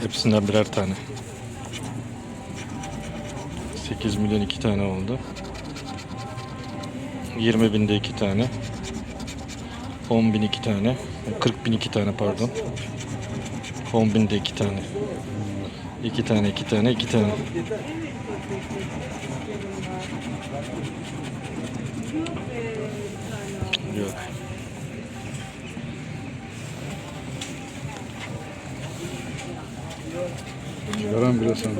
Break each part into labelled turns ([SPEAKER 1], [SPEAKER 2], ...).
[SPEAKER 1] Hepsinden birer tane. 8 milyon iki tane oldu. 20 binde iki tane. 10 bin iki tane. 40 bin iki tane pardon. 10 binde iki tane. İki tane, iki tane, iki tane. Yok.
[SPEAKER 2] Veren bile sen.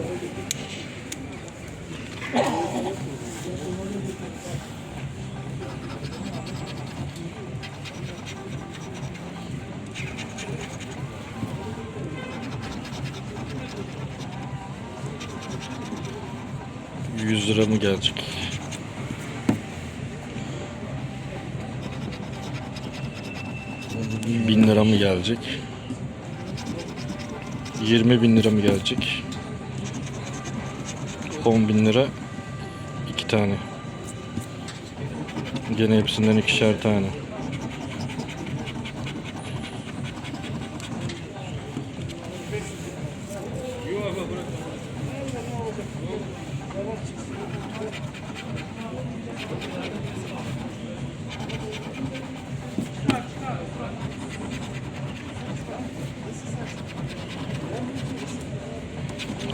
[SPEAKER 1] Yüz lira mı gelecek? Bin lira mı gelecek? 20 bin lira mı gelecek? 10 bin lira iki tane. Gene hepsinden ikişer tane.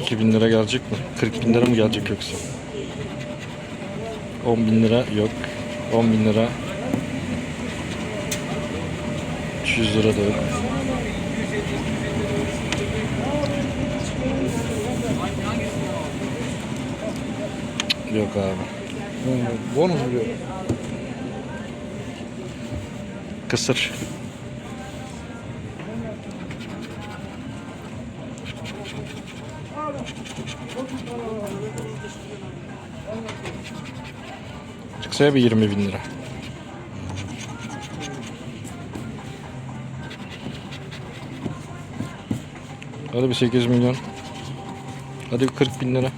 [SPEAKER 1] İki bin lira gelecek mi? 40 bin lira mı gelecek yoksa? 10 bin lira yok. 10 bin lira. 300 lira da yok. Yok abi.
[SPEAKER 2] Bonus biliyor.
[SPEAKER 1] Kısır. Çıksa ya bir 20 bin lira. Hadi bir 8 milyon. Hadi bir 40 bin lira.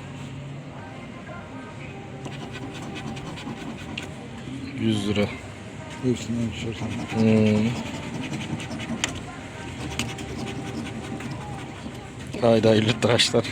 [SPEAKER 1] 100 lira.
[SPEAKER 2] İkişer tane.
[SPEAKER 1] Hmm. Haydi hayırlı tıraşlar.